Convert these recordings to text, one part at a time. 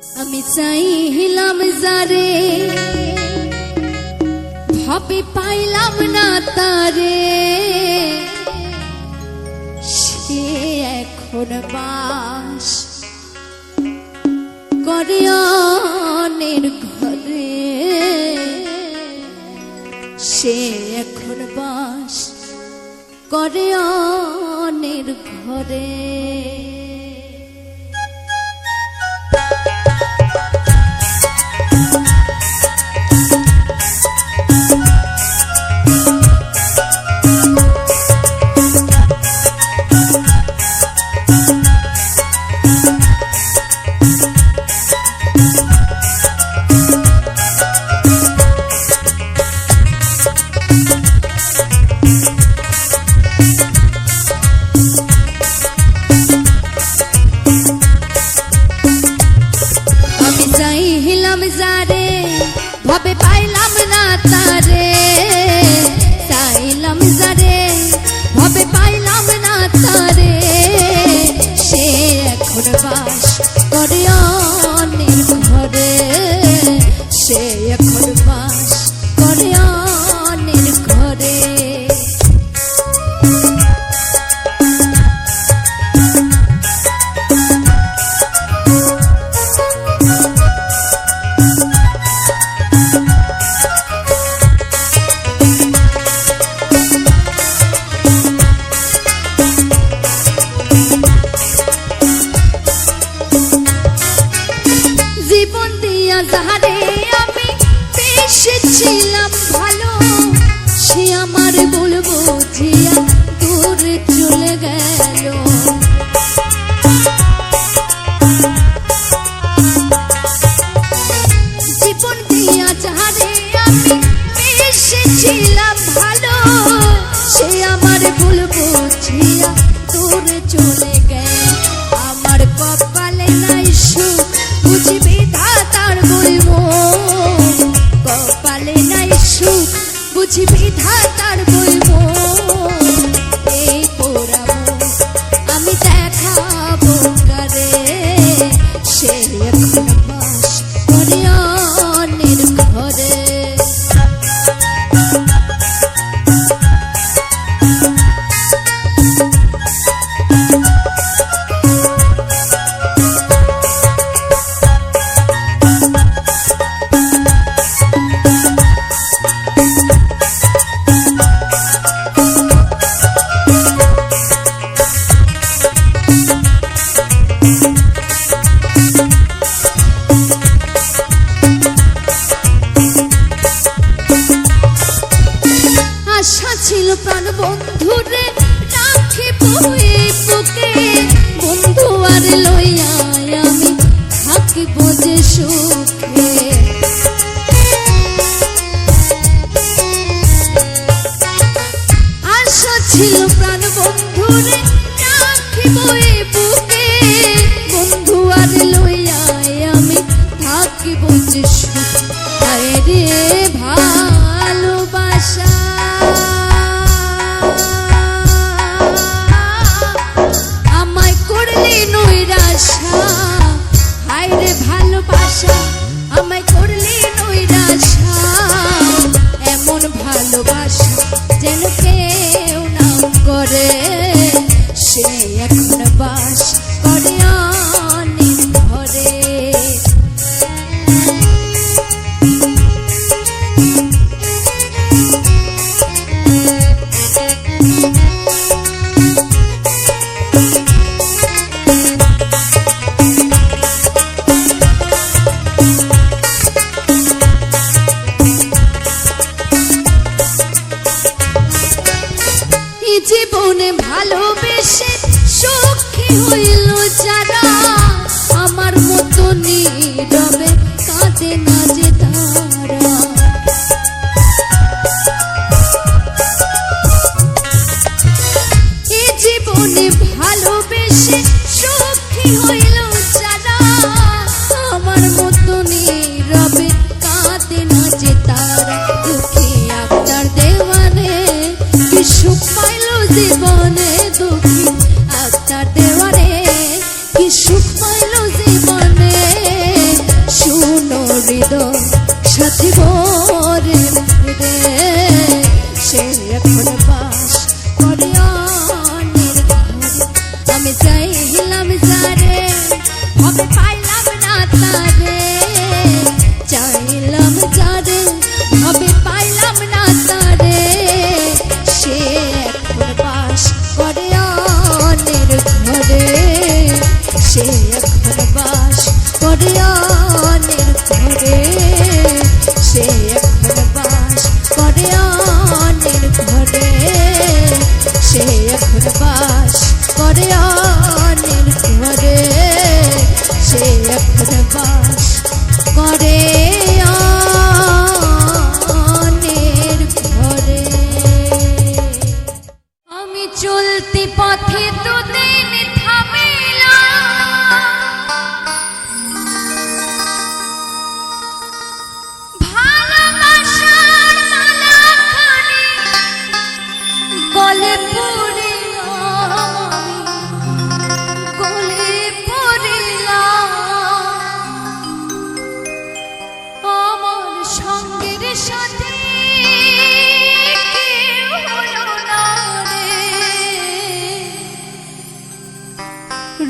আমি চাই হিলাম যারে, ভাবে পাইলাম না তারে। সে এখন বাস করে অনের ঘরে। সে এখন বাস করে অনের ঘরে। বুঝি বিধাতার বই। হৃদ সাথী বরে রে সে এখন বাস করিয়া আমি চাইলাম যারে আমি পাইলাম না তারে। চাইলাম যারে আমি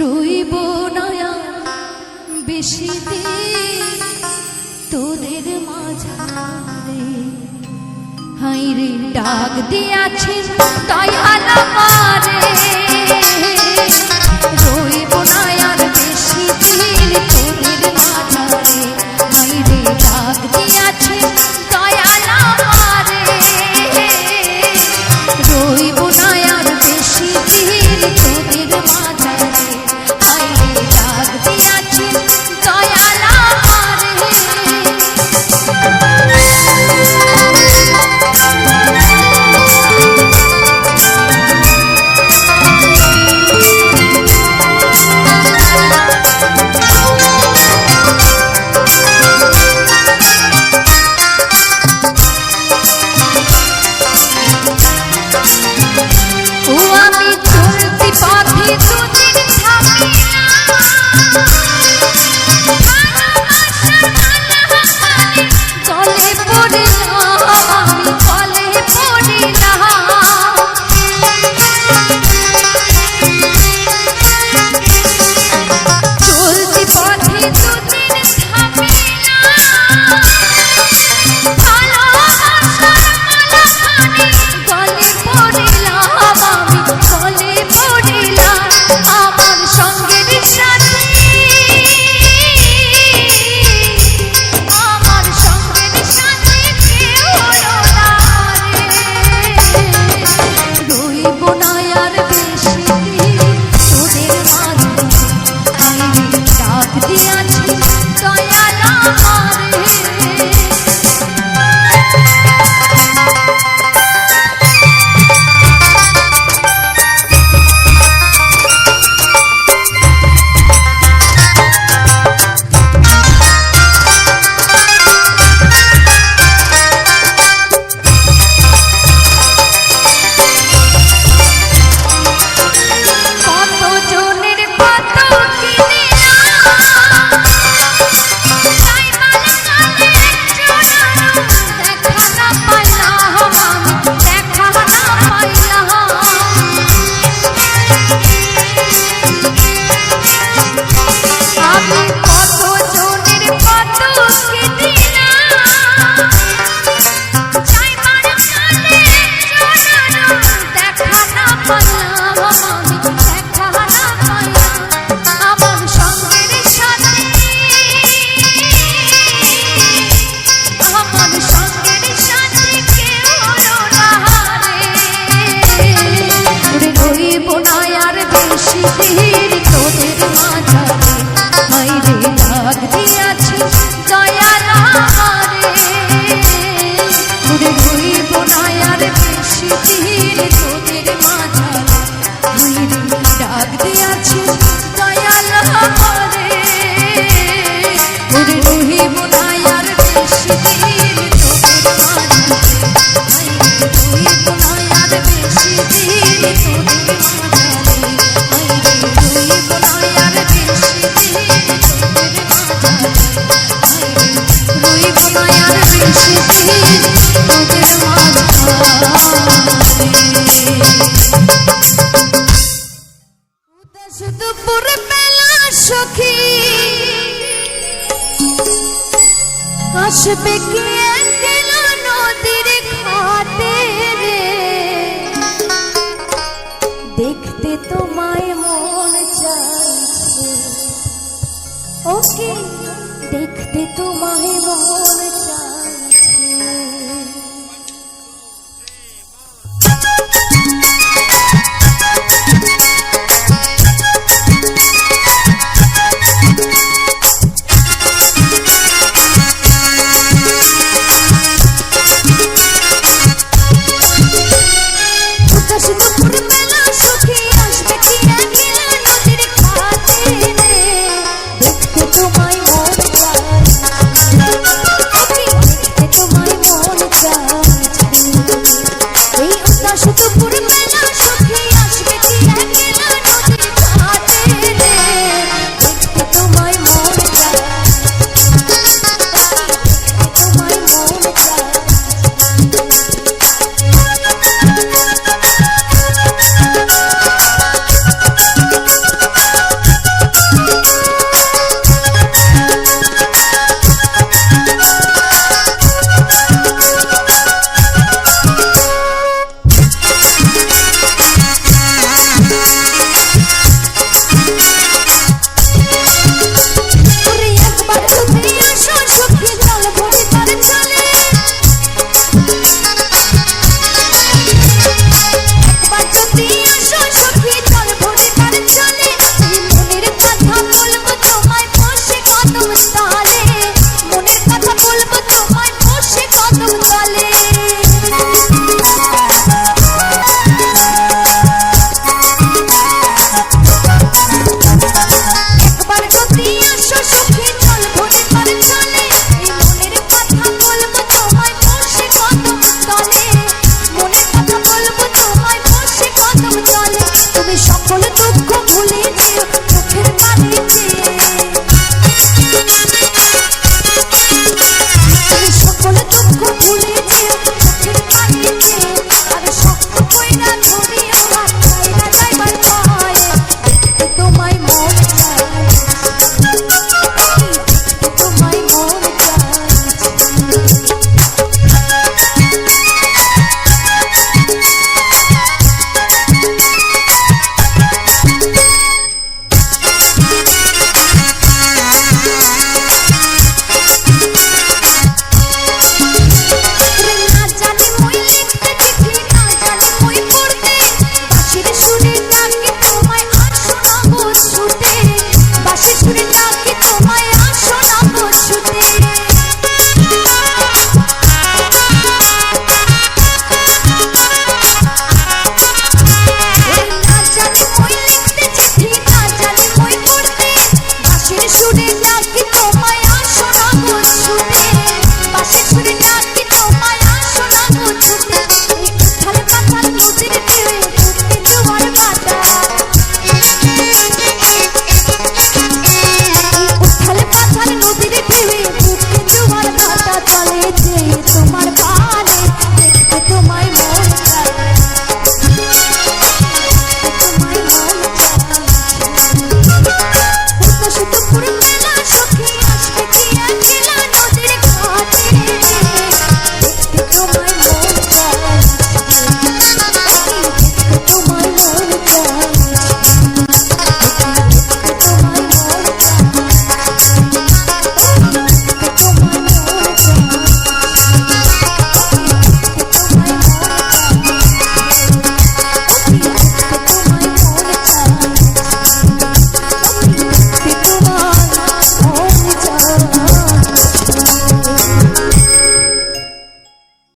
রইব নয়া বেশি তোদের মাঝারে। হাইরে ডাক দিয়াছে তাই আলা মারে রইব নয়ার বেশি দিল তোদের Yeah. দুপুর বেলা দেখতে তোমায় মন চাইছে। ওকে দেখতে তোমায় মন চাই